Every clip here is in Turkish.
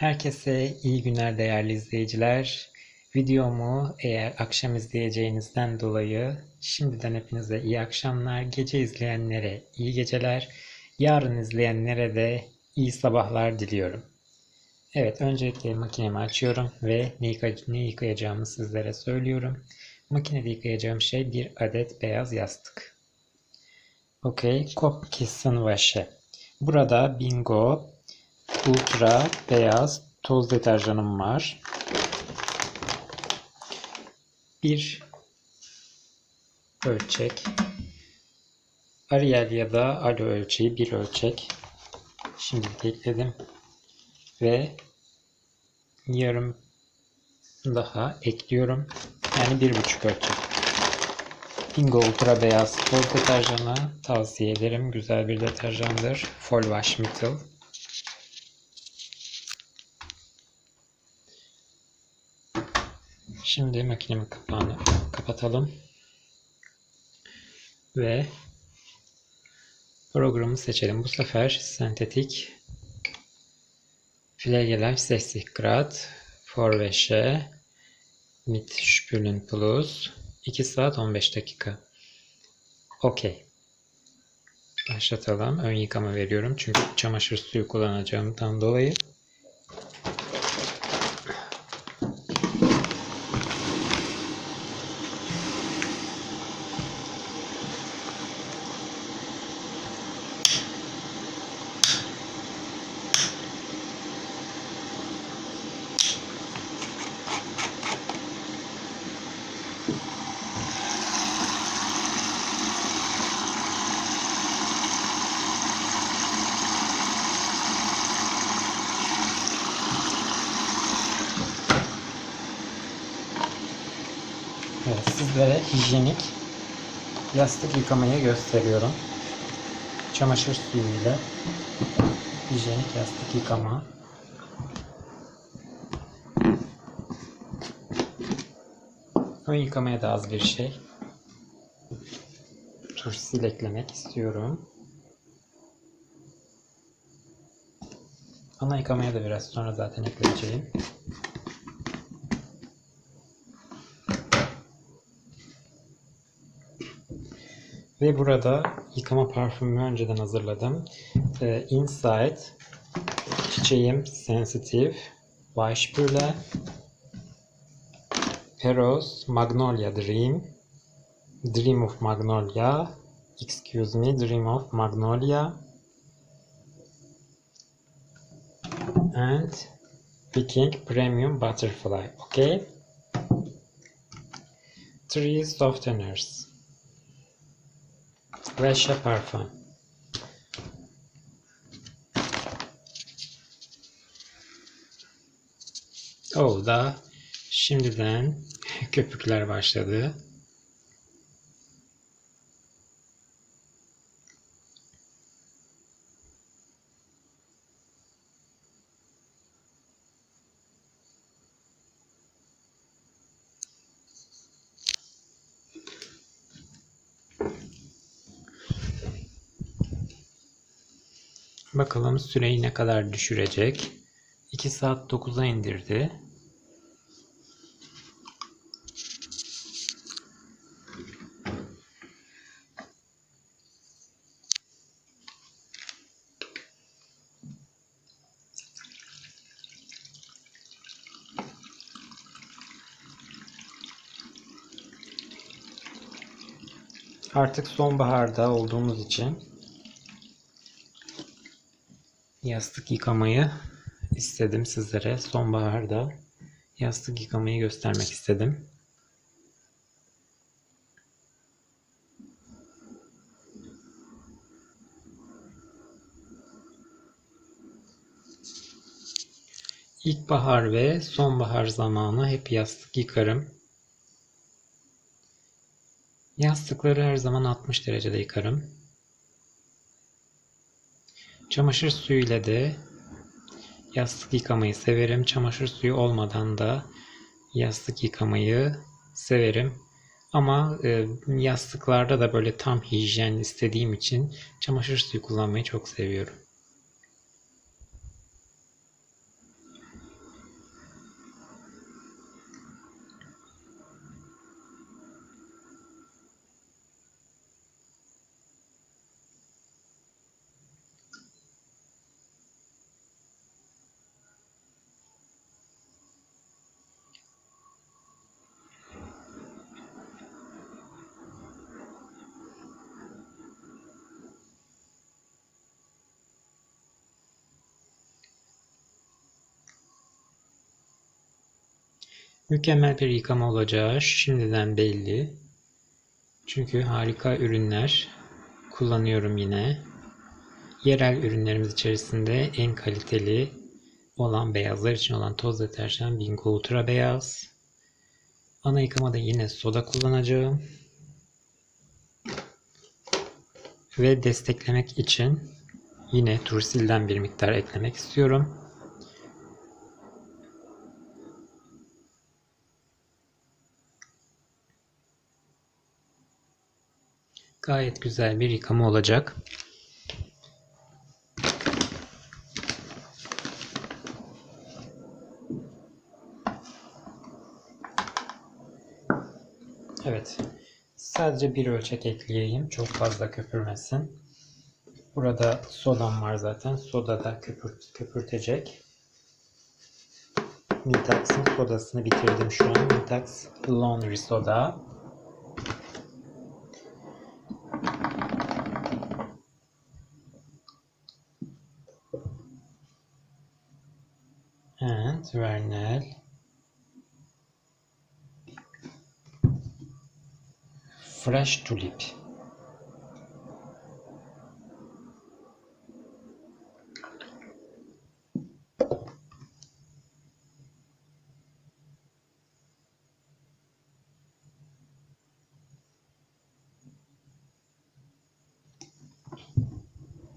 Herkese iyi günler değerli izleyiciler. Videomu eğer akşam izleyeceğinizden dolayı şimdiden hepinize iyi akşamlar. Gece izleyenlere iyi geceler. Yarın izleyenlere de iyi sabahlar diliyorum. Evet öncelikle makinemi açıyorum ve ne, yıka- ne yıkayacağımı sizlere söylüyorum. Makinede yıkayacağım şey bir adet beyaz yastık. Okey, Kop Kissin Vaşe. Burada Bingo Ultra beyaz toz deterjanım var. Bir ölçek. Ariel ya da Alo ölçeği bir ölçek. Şimdi ekledim. Ve yarım daha ekliyorum. Yani bir buçuk ölçek. Bingo Ultra Beyaz Toz deterjanı tavsiye ederim. Güzel bir deterjandır. Full Wash Mittel. Şimdi makinemin kapağını kapatalım. Ve programı seçelim. Bu sefer sentetik Pflegeler 60 Grad Vorwäsche mit Spülen Plus 2 saat 15 dakika. Okey. Başlatalım. Ön yıkama veriyorum. Çünkü çamaşır suyu kullanacağımdan dolayı. Evet, sizlere hijyenik yastık yıkamayı gösteriyorum. Çamaşır suyuyla hijyenik yastık yıkama. Ön yıkamaya da az bir şey. Turşil eklemek istiyorum. Ana yıkamaya da biraz sonra zaten ekleyeceğim. Ve burada yıkama parfümümü önceden hazırladım. Ee, Inside Çiçeğim Sensitive Weichspüler Eros Magnolia Dream Dream of Magnolia Excuse me Dream of Magnolia and Viking Premium Butterfly okay Three Softeners Resha Parfum. Oh da şimdiden köpükler başladı. Bakalım süreyi ne kadar düşürecek. 2 saat 9'a indirdi. Artık sonbaharda olduğumuz için yastık yıkamayı istedim sizlere. Sonbaharda yastık yıkamayı göstermek istedim. İlkbahar ve sonbahar zamanı hep yastık yıkarım. Yastıkları her zaman 60 derecede yıkarım. Çamaşır suyu ile de yastık yıkamayı severim. Çamaşır suyu olmadan da yastık yıkamayı severim. Ama e, yastıklarda da böyle tam hijyen istediğim için çamaşır suyu kullanmayı çok seviyorum. Mükemmel bir yıkama olacağı şimdiden belli. Çünkü harika ürünler kullanıyorum yine. Yerel ürünlerimiz içerisinde en kaliteli olan beyazlar için olan toz deterjan Bingo Ultra Beyaz. Ana yıkamada yine soda kullanacağım. Ve desteklemek için yine Tursil'den bir miktar eklemek istiyorum. Gayet güzel bir yıkama olacak. Evet. Sadece bir ölçek ekleyeyim. Çok fazla köpürmesin. Burada sodam var zaten. Soda da köpürt, köpürtecek. Mintax'ın sodasını bitirdim şu an. Mintax Laundry Soda. And Vernel. Fresh Tulip.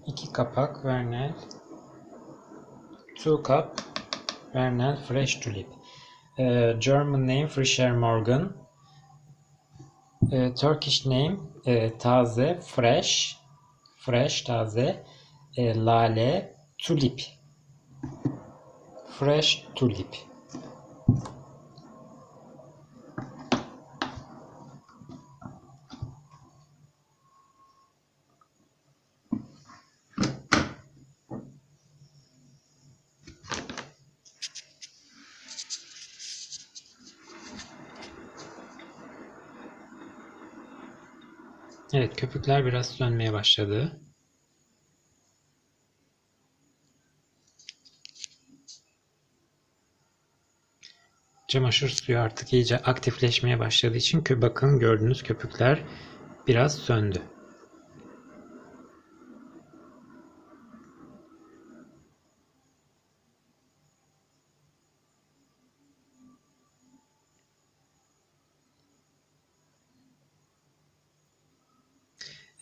İki kapak Vernel. Two cup Vernel Fresh Tulip. Uh, German name Frischer Morgan. Uh, Turkish name uh, taze, fresh, fresh, taze, uh, lale, tulip. Fresh tulip. Evet, köpükler biraz sönmeye başladı. Çamaşır suyu artık iyice aktifleşmeye başladığı için bakın gördüğünüz köpükler biraz söndü.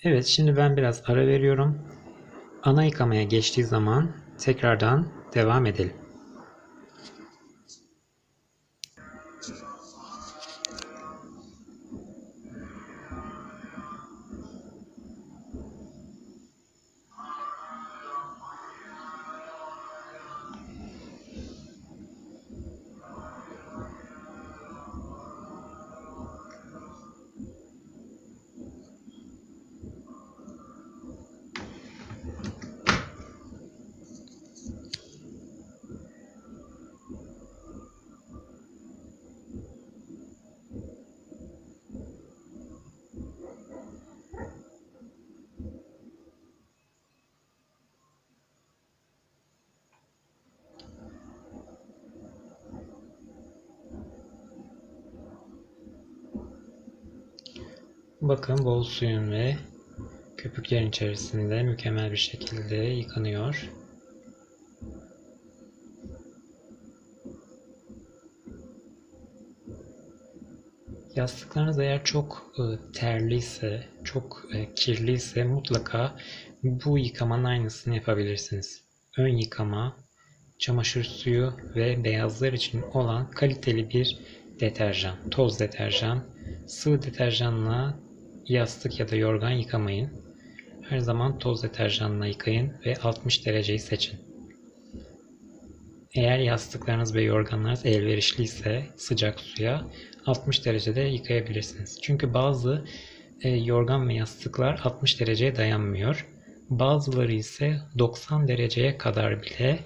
Evet şimdi ben biraz ara veriyorum. Ana yıkamaya geçtiği zaman tekrardan devam edelim. Bakın bol suyun ve köpüklerin içerisinde mükemmel bir şekilde yıkanıyor. Yastıklarınız eğer çok e, terliyse, çok e, kirliyse mutlaka bu yıkamanın aynısını yapabilirsiniz. Ön yıkama, çamaşır suyu ve beyazlar için olan kaliteli bir deterjan, toz deterjan. Sıvı deterjanla yastık ya da yorgan yıkamayın. Her zaman toz deterjanla yıkayın ve 60 dereceyi seçin. Eğer yastıklarınız ve yorganlarınız elverişliyse sıcak suya 60 derecede yıkayabilirsiniz. Çünkü bazı e, yorgan ve yastıklar 60 dereceye dayanmıyor. Bazıları ise 90 dereceye kadar bile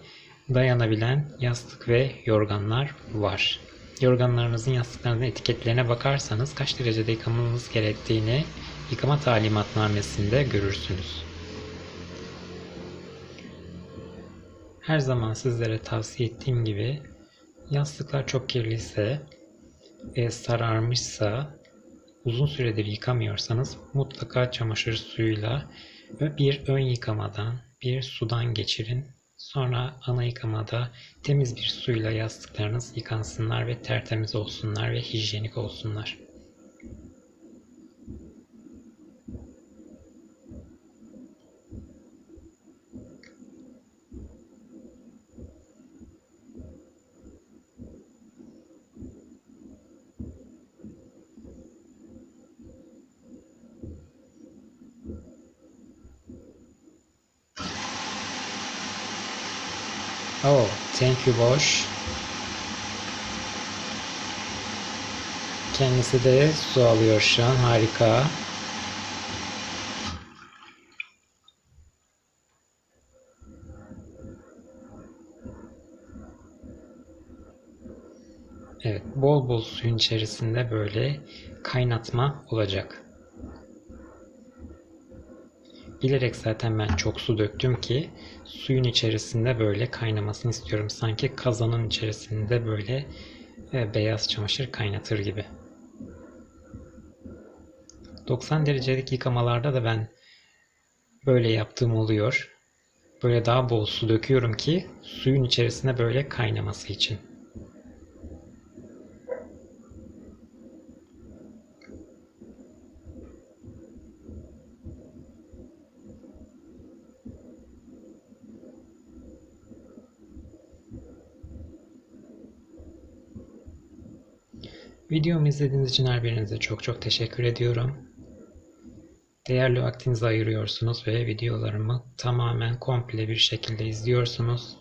dayanabilen yastık ve yorganlar var. Yorganlarınızın yastıklarınızın etiketlerine bakarsanız kaç derecede yıkamanız gerektiğini yıkama talimatnamesinde görürsünüz. Her zaman sizlere tavsiye ettiğim gibi yastıklar çok kirliyse e, sararmışsa uzun süredir yıkamıyorsanız mutlaka çamaşır suyuyla ve bir ön yıkamadan bir sudan geçirin. Sonra ana yıkamada temiz bir suyla yastıklarınız yıkansınlar ve tertemiz olsunlar ve hijyenik olsunlar. Oh, thank you Boş. Kendisi de su alıyor şu an. Harika. Evet, bol bol suyun içerisinde böyle kaynatma olacak. Bilerek zaten ben çok su döktüm ki suyun içerisinde böyle kaynamasını istiyorum. Sanki kazanın içerisinde böyle e, beyaz çamaşır kaynatır gibi. 90 derecelik yıkamalarda da ben böyle yaptığım oluyor. Böyle daha bol su döküyorum ki suyun içerisinde böyle kaynaması için. Videomu izlediğiniz için her birinize çok çok teşekkür ediyorum. Değerli vaktinizi ayırıyorsunuz ve videolarımı tamamen komple bir şekilde izliyorsunuz.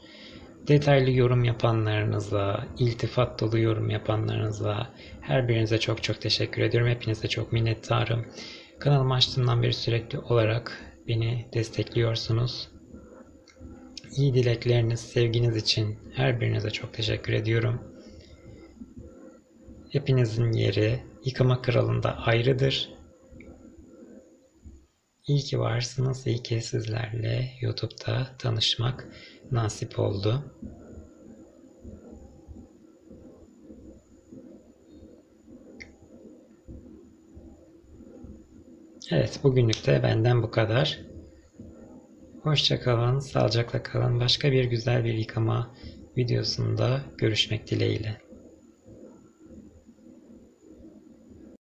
Detaylı yorum yapanlarınızla, iltifat dolu yorum yapanlarınızla her birinize çok çok teşekkür ediyorum. Hepinize çok minnettarım. Kanalımı açtığımdan beri sürekli olarak beni destekliyorsunuz. İyi dilekleriniz, sevginiz için her birinize çok teşekkür ediyorum. Hepinizin yeri yıkama kralında ayrıdır. İyi ki varsınız, iyi ki sizlerle YouTube'da tanışmak nasip oldu. Evet, bugünlük de benden bu kadar. Hoşçakalın, sağlıcakla kalın. Başka bir güzel bir yıkama videosunda görüşmek dileğiyle.